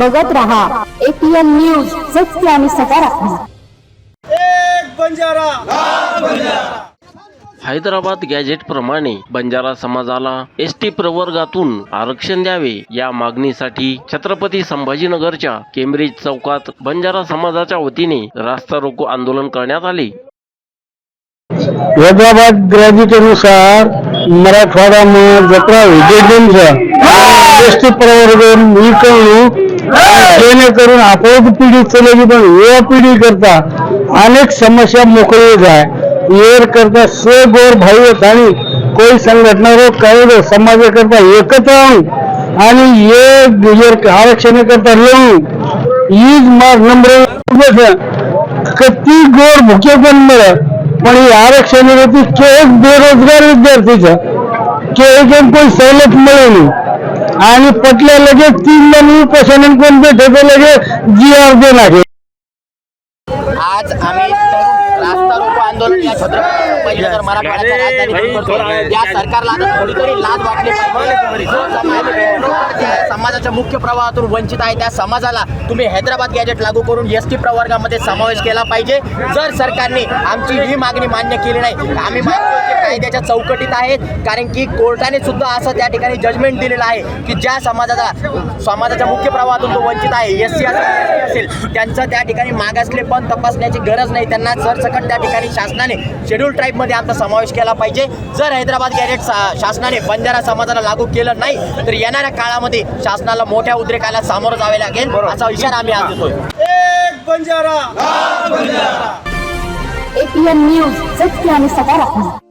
बघत रहा. APN news सत्य आणि सकारात्मक. एक बंजारा. हैदराबाद गॅजेट प्रमाणे बंजारा समाजाला एस टी प्रवर्गातून आरक्षण द्यावे या मागणीसाठी छत्रपती संभाजीनगरच्या केम्ब्रिज चौकात बंजारा समाजाच्या वतीने रास्ता रोको आंदोलन करण्यात आले. हैदराबाद ग्रॅज्युएटीनुसार मराठवाडा म- जत्रा एस टी प्रवर्ग जेणेकरून आपोआप पिढी चलेली पण युवा पिढी करता अनेक समस्या मोकळी आहे. येर करता स्व गोर भाई आणि कोई संघटना रो काही समाज करता एकत्र आणि ये आरक्षण करता लढून ईज मार नंबर कती गोर भुके पण मिळत पण ही आरक्षण होती केवळ बेरोजगार विद्यार्थीचं. केवळ कोण सवलत मिळवली आणि पटले लगेच तीन जण उपोषण कोण भेटे लगेच जी आर देणार आज आम्ही आंदोलन या छत्रपती मराठवाड्याच्या करतोय या सरकारला आता थोडी तरी लाज वाटली पाहिजे. जो समाज समाजाच्या मुख्य प्रवाहातून वंचित आहे त्या समाजाला तुम्ही हैदराबाद गॅजेट लागू करून एस टी प्रवर्गामध्ये समावेश केला पाहिजे. जर सरकारने आमची ही मागणी मान्य केली नाही आम्ही कायद्याच्या चौकटीत आहेत. कारण की कोर्टाने सुद्धा असं त्या ठिकाणी जजमेंट दिलेलं आहे की ज्या समाजाला समाजाच्या मुख्य प्रवाहातून तो वंचित आहे एस सी असेल त्यांचं त्या ठिकाणी मागासले पण तपासण्याची गरज नाही. त्यांना सरसकट त्या ठिकाणी शासनाने शेड्यूल ट्राईबमध्ये आमचा समावेश केला पाहिजे. जर हैदराबाद गॅजेट सा- शासनाने बंजारा समाजाला लागू केलं नाही तर येणाऱ्या काळामध्ये शासनाला मोठ्या उद्रेकाला सामोरं जावे लागेल असा इशारा आम्ही आज देतोय. एक बंजारा. एपीएन न्यूज सत्य आणि सकारात्मक.